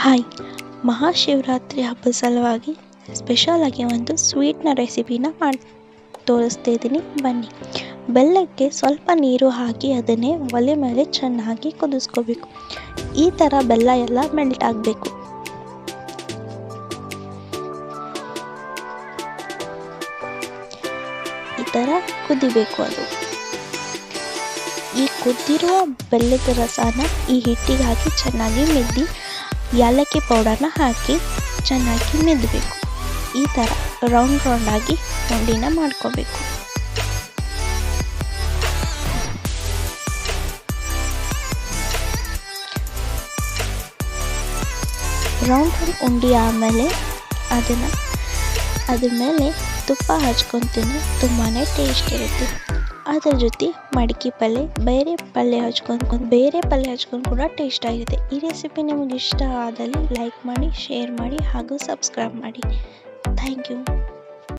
Hi. Mahashivratri ಹಬ್ಬದ ಸಲುವಾಗಿ special ಆಗಿ ಒಂದು ಸ್ವೀಟ್ನ ರೆಸಿಪಿನ ಮಾಡಿ ತೋರಿಸ್ತಾ ಇದ್ದೀನಿ ಬನ್ನಿ. ಬೆಲ್ಲಕ್ಕೆ ಸ್ವಲ್ಪ ನೀರು ಹಾಕಿ ಅದನ್ನೇ ಒಲೆ ಮೇಲೆ ಚೆನ್ನಾಗಿ ಕುದಿಸ್ಕೋಬೇಕು. ಈ ಥರ ಬೆಲ್ಲ ಎಲ್ಲ ಮೆಲ್ಟ್ ಆಗಬೇಕು. ಈ ಥರ ಕುದಿಬೇಕು ಅದು. ಈ ಕುದ್ದಿರುವ ಬೆಲ್ಲದ ರಸನ ಈ ಹಿಟ್ಟಿಗೆ ಹಾಕಿ ಚೆನ್ನಾಗಿ ಮೆದ್ದಿ ಏಲಕ್ಕಿ ಪೌಡರ್ನ ಹಾಕಿ ಚೆನ್ನಾಗಿ ಮೆದ್ದಬೇಕು ಈ ಥರ ರೌಂಡ್ ರೌಂಡಾಗಿ ಉಂಡಿನ ಮಾಡ್ಕೋಬೇಕು. ರೌಂಡ್ ರೌಂಡ್ ಉಂಡಿ ಆಮೇಲೆ ಅದನ್ನು ಅದ್ರ ಮೇಲೆ ತುಪ್ಪ ಹಚ್ಕೊತೀನಿ. ತುಂಬಾ ಟೇಸ್ಟ್ ಇರುತ್ತೆ. ಅದ್ರ ಜೊತೆ ಮಡಿಕೆ ಪಲ್ಯ ಬೇರೆ ಪಲ್ಯ ಹಚ್ಕೊಂಡು ಬೇರೆ ಪಲ್ಯ ಹಚ್ಕೊಂಡು ಕೂಡ ಟೇಸ್ಟ್ ಆಗಿದೆ. ಈ ರೆಸಿಪಿ ನಿಮ್ಗೆ ಇಷ್ಟ ಆದಲ್ಲಿ ಲೈಕ್ ಮಾಡಿ ಶೇರ್ ಮಾಡಿ ಹಾಗೂ ಸಬ್ಸ್ಕ್ರೈಬ್ ಮಾಡಿ. Thank you